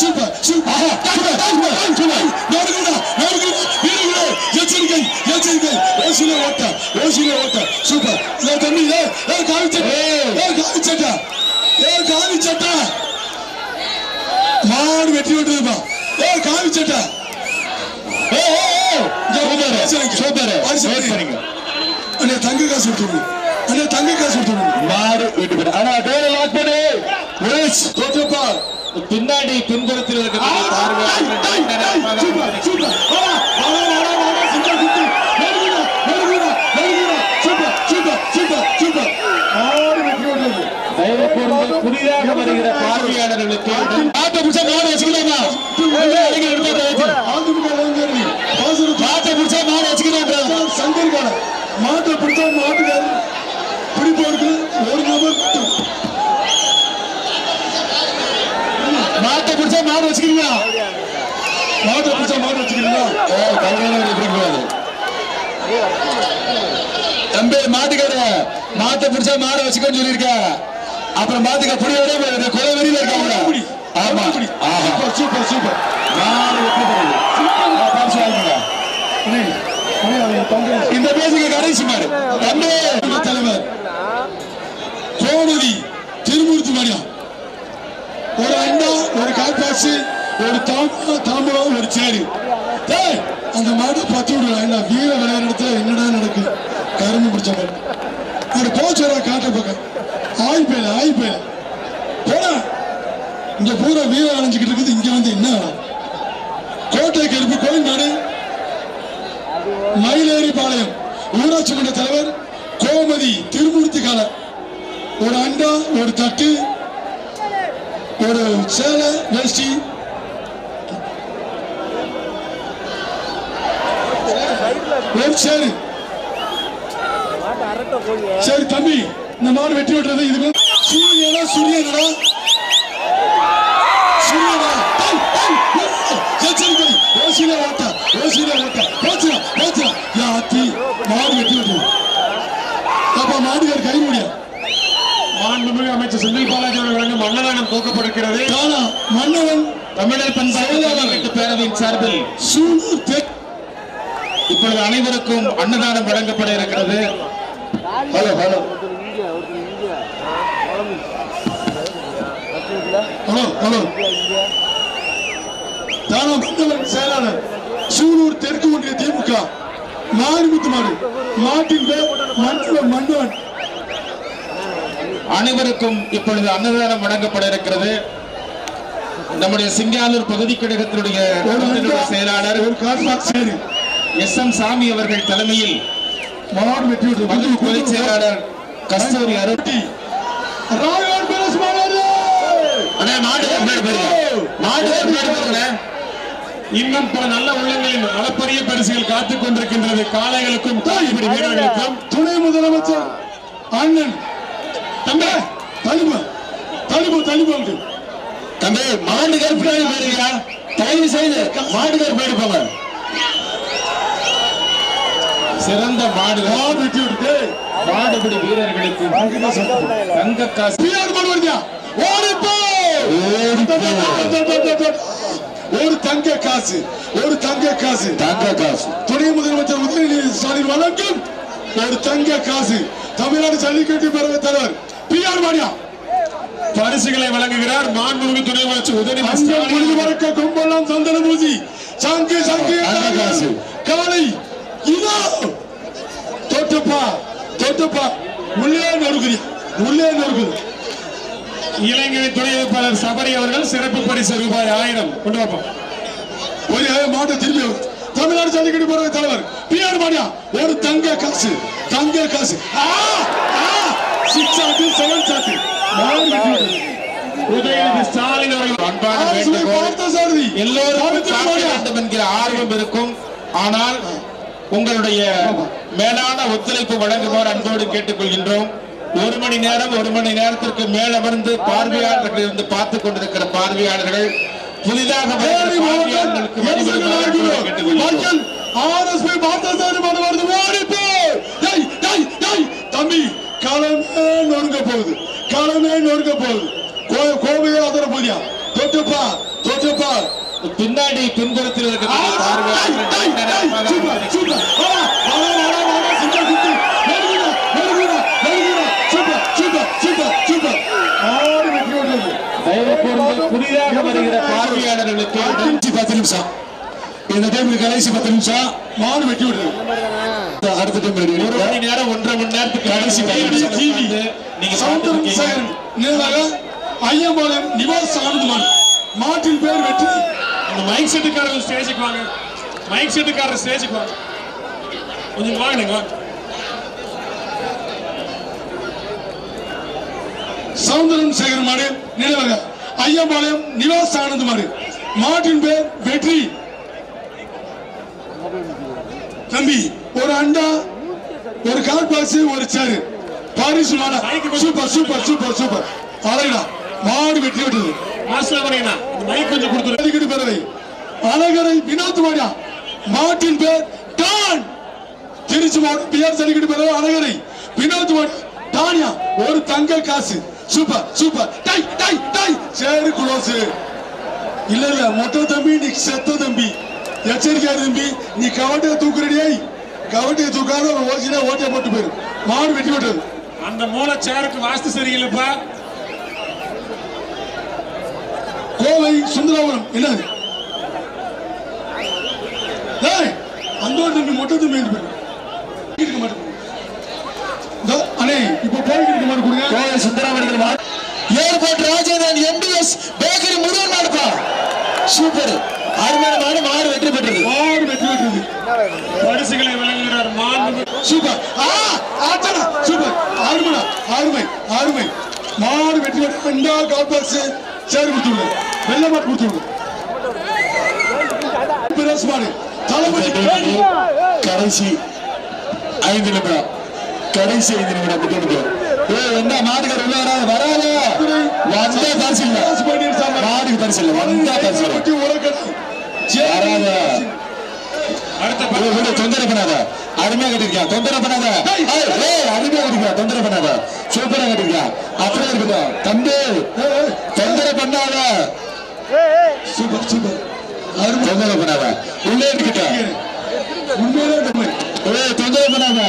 Super super. எச்சரிக்கை எச்சரிக்கை. ஓசில ஓட்ட ஓசில ஓட்ட. சூப்பர். ஏ தம்பி ஏ காவி சட்டை. ஏ காவி சட்டை. ஏ காவி சட்டை. மாடு வெட்டி விட்டுருப்பா. ஏ காவி சட்டை. ஏ ஏ சூப்பர். அண்ணே தங்க காசு விட்டுருங்க அண்ணே தங்க காசு விட்டுருங்க மாடு வீட்டு போயிடு ஆனா டோரை லாக் பண்ணு. பின்னாடி பின்புறத்தில் இருக்கக்கூடிய பார்வையாளர்கள் சூப்பர் வாடா வாடா வாடா வாடா சிங்கா குட்டி நெருங்குடா நெருங்குடா நெருங்குடா சூப்பர் சூப்பர் சூப்பர் சூப்பர் மாடு வெட்டி விட்டுருங்க தயவு கூர்ந்து புதிதாக வருகிற பார்வையாளர்களுக்கு ஆட்ட புடிச்சா மாடு வச்சுக்கலாமா மாட்டை பிடிச்சா மாடு வச்சுக்கிறான் சங்கர் கால மாட்டை பிடிச்சா மாட்டுக்காரு பிடிப்பவருக்கு ஒரு நபர் மட்டும் மாட்டை பிடிச்சா மாடு வச்சுக்கிறீங்களா மாட்டை பிடிச்சா மாடு வச்சுக்கிறீங்களா தம்பி மாட்டுக்கார மாட்டை பிடிச்சா மாடை வச்சுக்கன்னு சொல்லியிருக்க. அப்புறம் மாட்டுக்க புடி வர கொலை வெறியில இருக்காங்க. ஆமா. Super super super. இந்த பேசுங்க கடைசி மாடு. தம்பி தலைவர். கோமதி திருமூர்த்தி மணியம் ஒரு அண்டா ஒரு கால்பாசு ஒரு தாம்பா தாம்பூலம் ஒரு சேரு அந்த மாடு பத்து விடுவாங்க என்ன வீர விளையாடுற இடத்துல என்னடா நடக்கு கரும்பு பிடிச்ச மாடு. ஒரு போச்சரா காட்ட பக்கம். ஆய் பேல ஆய் பேல இங்க பூரா வீர அணைஞ்சுக்கிட்டு இருக்குது. இங்க வந்து என்ன கோட்டை கருப்பு கோயில் மயிலேறி பாளையம். ஊராட்சி மன்ற தலைவர் கோமதி திருமூர்த்தி கால ஒரு அண்டா ஒரு தட்டு ஒரு சேலை வேஷ்டி சேரு சரி தம்பி இந்த மாடு வெட்டி விட்டுறது இதுக்கு சூரியனா சூரியனா. நிறுத்து. எச்சரிக்கை ஓசியில ஓட்ட ஓசியில ஓட்ட போச்சுடா போச்சுடா. யா அத்தி மாடு வெட்டி விட்டுரு அப்ப மாடுகார் கை முடியா? மாண்புமிகு அமைச்சர் செந்தில் பாலாஜி அவர்கள் வழங்கும் காணா மன்னவன் தமிழர் பண்பாட்டு பேரவையின் சார்பில் தெற்கு இப்பொழுது அனைவருக்கும் அன்னதானம் வழங்கப்பட இருக்கிறது. Hello hello. Hello hello. தானா மன்னவன் செயலாளர் சூலூர் தெற்கு ஒன்றிய திமுக. மாடு மாட்டின் மன்னவன் அனைவருக்கும் இப்பொழுது அன்னதானம் வழங்கப்பட இருக்கிறது. நம்முடைய சிங்காலூர் பகுதி கழகத்தினுடைய செயலாளர் ஒரு சேரு. எஸ் எம் சாமி அவர்கள் தலைமையில் மாடு வெட்டி விட்டு பகுதி பொதுச் செயலாளர் கஸ்தூரி அருட்டி. இன்னும் பல நல்ல உள்ளங்களின் அளப்பரிய பரிசுகள் காத்துக் கொண்டிருக்கின்றது காளைகளுக்கும் காய்கறி வீரர்களுக்கும் துணை முதலமைச்சர் அண்ணன். தம்பி. தலிபு தலிபு தலிபு தம்பி மாடு கருப்பினாடி போயிருக்கா தயவு செய்து மாடு கருப்பாடி போங்க. சிறந்த மாடு மாடுபிடி வீரர்களுக்கு தங்க காசு. ஒரு தங்க காசு ஒரு தங்க காசு. தங்க காசு. துணை முதலமைச்சர் உதயநிதி ஸ்டாலின் வழங்கும் ஒரு தங்க காசு. தமிழ்நாடு ஜல்லிக்கட்டு பேரவை தலைவர் பிஆர் மாடியா பரிசுகளை வழங்குகிறார் மாண்புமிகு துணை அமைச்சர் உதயநிதி ஸ்டாலின். கும்பலாம் சந்தன பூசி. சங்கு காசு. காலை. இதோ தொட்டப்பா தொட்டப்பா. உள்ளே நொறுக்குது உள்ளே நொறுக்குது. இளைஞர் துணை அமைப்பாளர் சபரி அவர்கள் சிறப்பு பரிசு ரூபாய் ஆயிரம். கொண்டு வாப்போம் ஒரு மாட்டை திரும்பி. தமிழ்நாடு ஜல்லிக்கட்டு பேரவை தலைவர் பிஆர் மாடியா ஒரு தங்க காசு தங்க காசு. சிக்ஸ் ஆட்டு செவன் விட்டது. உதயநிதி ஸ்டாலின் அவர்கள் அன்பான எல்லோரும். வேண்டும் என்கிற ஆர்வம் இருக்கும். ஆனால் உங்களுடைய மேலான ஒத்துழைப்பு வழங்குமாறு அன்போடு கேட்டுக்கொள்கின்றோம். ஒரு மணி நேரம் ஒரு மணி நேரத்திற்கு மேல் அமர்ந்து பார்வையாளர்கள் இருந்து பார்த்துக் கொண்டிருக்கிற பார்வையாளர்கள் புதிதாக தம்பி களமே நொறுங்க போகுது. களமே நொறுங்க போகுது. கோ- கோவையே அதர போதியா? தொட்டுப்பா தோற்றப்பா பின்னாடி பின்புறத்தில் புதிதாக வருகிற பார்வையாளர்களுக்கு பத்து நிமிஷம். இந்த டைமுக்கு கடைசி பத்து நிமிஷம். மாடு வெட்டி விடுறது அடுத்த டைம் ஒரு மணி நேரம் ஒன்றரை மணி நேரத்துக்கு கடைசி நீங்க சவுந்தரம் ஐயம்பாளையம் நிவாஸ் ஆனந்தமான் மாட்டின் பேர் வெற்றி. அந்த மைக் செட்டுக்காரர் ஸ்டேஜுக்கு வாங்க. மைக் செட்டுக்காரர் ஸ்டேஜுக்கு வாங்க கொஞ்சம் வாங்க. நீங்க வாங்க சவுந்தரம் சேகர் மாடு நினைவாக ஐயம்பாளையம் நிவாஸ் ஆனந்த் மாடு. மாட்டின் பேர் வெற்றி. தம்பி ஒரு அண்டா ஒரு கால் பாக்ஸ் ஒரு சேரு பாரிசு மாடா. சூப்பர் சூப்பர் சூப்பர் சூப்பர் அழகுடா. மாடு வெற்றி விட்டது மாஸ்டர் பண்ணீங்கன்னா இந்த மைக் கொஞ்சம் கொடுத்துரு. அடிக்கடி பெறவை அழகரை வினோத் மாடியா மாட்டின் பேர் டான். திருச்சி மாவட்டம் பிஆர் சலிக்கடி பெறவை அழகரை வினோத் மாடி டானியா ஒரு தங்க காசு. Super super. டை டை டை. சேரு குளோஸ் இல்ல இல்ல மொட்டை தம்பி நீ செத்த தம்பி. எச்சரிக்கையா தம்பி. நீ கவட்டையை தூக்குறடியை கவட்டையை தூக்காத ஒரு ஓசினா ஓட்டிய போட்டு போயிரு. மாடு வெட்டி விட்டது அந்த மூளை சேருக்கு வாஸ்து சரியில்லைப்பா. கோவை சுந்தராபுரம் என்னது? அந்த தம்பி மொட்டை தம்பி. இருக்க மாட்டேன் அண்ணே இப்ப போய்கிட்டு இருக்க மாதிரி கொடுங்க. கோவை சுந்தராமர்கள் மா- airport Rajendran MTS bakery Murugan மாடுப்பா. சூப்பர் அருமையான மாடு மாடு வெற்றி பெற்றது. மாடு வெட்டி விட்டது பரிசுகளை வழங்குகிறார் மாண்பு சூப்பர் ஆ ஆச்சடா சூப்பர் அருமைடா அருமை அருமை. மாடு இந்த கால் பாக்ஸ் சேர் கொடுத்து விடு வெள்ளை மாட்டு கொடுத்து விடு பிரஸ் மாடு தளபதி பேடி. கடைசி ஐந்து நிமிடம். கடைசி ஐந்து நிமிடம் விட்டு ஏ என்ன உள்ள வராது வந்தா பரிசு இல்ல. மாடுக்கு பரிசு இல்ல. வந்தா பரிசு வராத. தொந்தரவு பண்ணாத. அருமையா கட்டிருக்கியா? தொந்தரவு பண்ணாத. அருமையா கட்டிருக்கியா? தொந்தரவு பண்ணாத. சூப்பரா கட்டிருக்கியா? அப்படியே இருக்கட்டும். தம்பி. தொந்தரவு பண்ணாத சூப்பர் சூப்பர். அருமை. தொந்தரவு பண்ணாத உள்ளே ஏய், தொந்தரவு பண்ணாத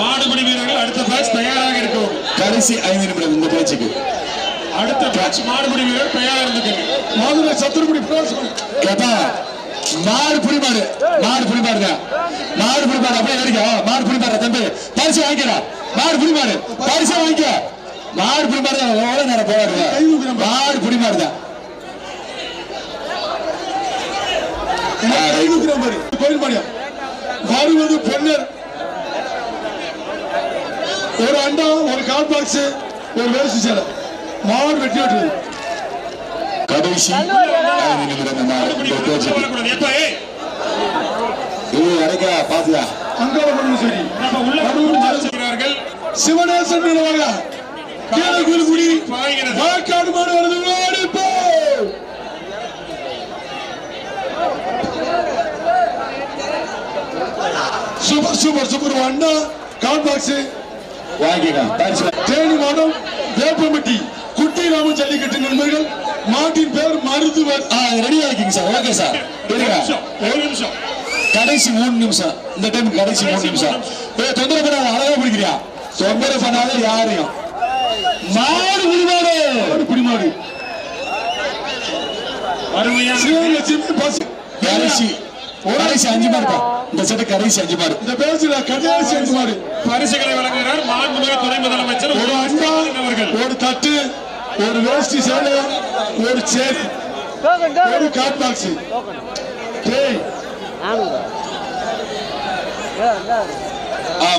மாடுபிடி வீரர்கள் அடுத்த பேட்ச் தயாராக இருக்கும். கடைசி ஐந்து நிமிடம் இந்த பேச்சுக்கு. அடுத்த பேட்ச் மாடுபிடி வீரர் தயாரா இருந்துக்கங்க. மதுரை பிரஸ் கேப்பா மாடு. புரிமாடு மாடு புரிமாடுங்க மாடு புரிமாடு அப்படியே நடிக்க மாடு புரிமாடு தம்பி. பரிசு வாங்கிக்கிறா மாடு. புரிமாடு பரிசு வாங்கிக்க. மாடு புரிமாடு எவ்வளவு நேரம் போவாடுங்க மாடு புரிமாடுங்க கோயில் பாடியா? வருவது பொன்னர் ஒரு அண்டா ஒரு கால் பாக்ஸ் ஒரு வேஸ்ட் சேலை. மாடு வெட்டி விட்டுறது கடைசி பாத்தியா அங்காள பண்ணு சரி. சிவனேசன் நிலவாக கீழகுடி வாக்காடு போ சூப்பர் சூப்பர் சூப்பர். அண்டா கால் பாக்ஸ். தேனி மாவட்டம் வேப்பம்பட்டி குட்டி ராம ஜல்லிக்கட்டு நண்பர்கள். மாட்டின் பேர் மருத்துவர் ரெடி ஆகிக்கிங்க சார் ஓகே சார் ஒரு நிமிஷம் ஒரு நிமிஷம். கடைசி மூணு நிமிஷம். இந்த டைம் கடைசி மூணு நிமிஷம். தொந்தரவு பண்ணாத அழகா பிடிக்கிறியா தொந்தரவு பண்ணாத யாரையும். மாடு உருவாடு மாடு பஸ் கடைசி கடைசி அஞ்சு மாடு இந்த செட்டு கடைசி அஞ்சு மாடு. இந்த பேச்சுல கடைசி அஞ்சு மாடு. பரிசுகளை வழங்குகிறார் மாண்புமிகு துணை முதலமைச்சர் ஒரு அவர்கள். ஒரு தட்டு ஒரு வேஷ்டி சேலை ஒரு சேரி ஒரு காட் பாக்ஸ்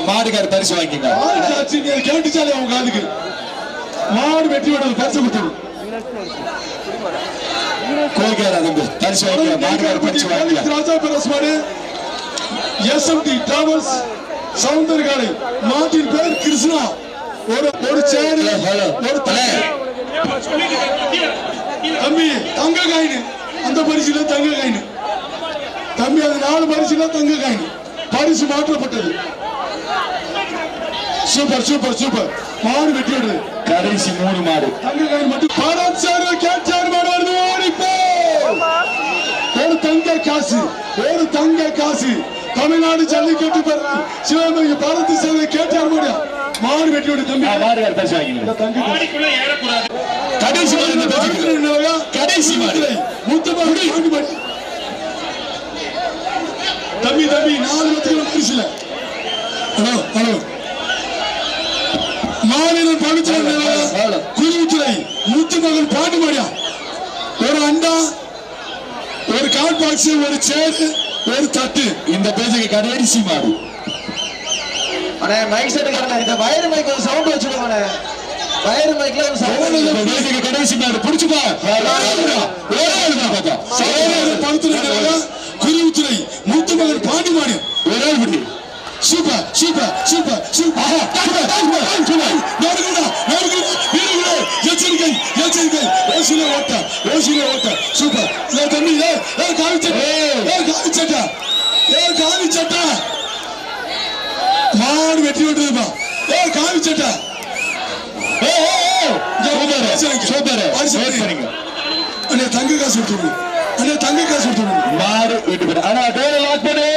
மாடுகார் பரிசு அதை கேட்டுச்சாலே அவங்க காதுக்கு. மாடு வெட்டி விடுறது பரிசு கொடுத்துரு. கோல்கேரா தம்பி பரிசு வாங்கிக்க மாடுகார் பரிசு வாங்கிக்க ராஜா பெரஸ் மாடு. எஸ்எம்டி டிராவல்ஸ் சவுந்தரகாலை மாட்டின் பேர் கிருஷ்ணா. ஒரு ஒரு ஹலோ ஒரு தலை தம்பி தங்க காயின். அந்த பரிசுல தங்க காயின். தம்பி அது நாலு பரிசுல தங்க காயின். பரிசு மாற்றப்பட்டது. Super super super. மாடு வெட்டி விடுறது கடைசி மூணு மாடு. தமிழர்கள் மட்டும் பணம் சேரும் கேட்டார் மாடு ஓடிப்போ! ஒரு தங்க காசு ஒரு தங்க காசு. தமிழ்நாடு ஜல்லிக்கட்டு சிவகங்கை பாரதி சேவை கேட்டார் மாடு மாடு வெட்டியோட தம்பி. மாடு வேற பேசுவாங்க தம்பிக்குள்ள ஏறக்கூடாது. கடைசி மாடு பேசுகிறேன் கடைசி மாடு. முத்து ஆண்டு மாடு. தம்பி தம்பி நாலு வருஷத்துக்கு மனுஷில ஹலோ ஹலோ. பாக்ஸ் ஒரு சேர் ஒரு தட்டு. இந்த பேச்சுக்கு கடைசி மாடு. அண்ணே மைக் இந்த வயர் மைக் ஒரு சவுண்ட் வச்சுக்கோங்கண்ணே வயர் மைக்ல ஒரு சவுண்ட் இந்த பேச்சுக்கு கடைசி மாடு. குருவித்துறை முத்துமகன் பாட்டு மாடியா ஒரே குட்டி super super super super. Super, எச்சரிக்கை எச்சரிக்கை ஓசில ஓட்ட ஓசில ஓட்ட. சூப்பர். ஏ தம்பி ஏ ஏ காவி சட்டை. ஏ காவி சட்டை. ஏ காவி சட்டை. மாடு வெட்டி விட்டுருப்பா. ஏ காவி சட்டை. ஏ இங்க சூப்பர். அண்ணே தங்க காசு விட்டுருங்க. அண்ணே தங்க காசு விட்டுருங்க. மாடு வீட்டு போயிட்டு. ஆனா டோரை லாக் பண்ணு.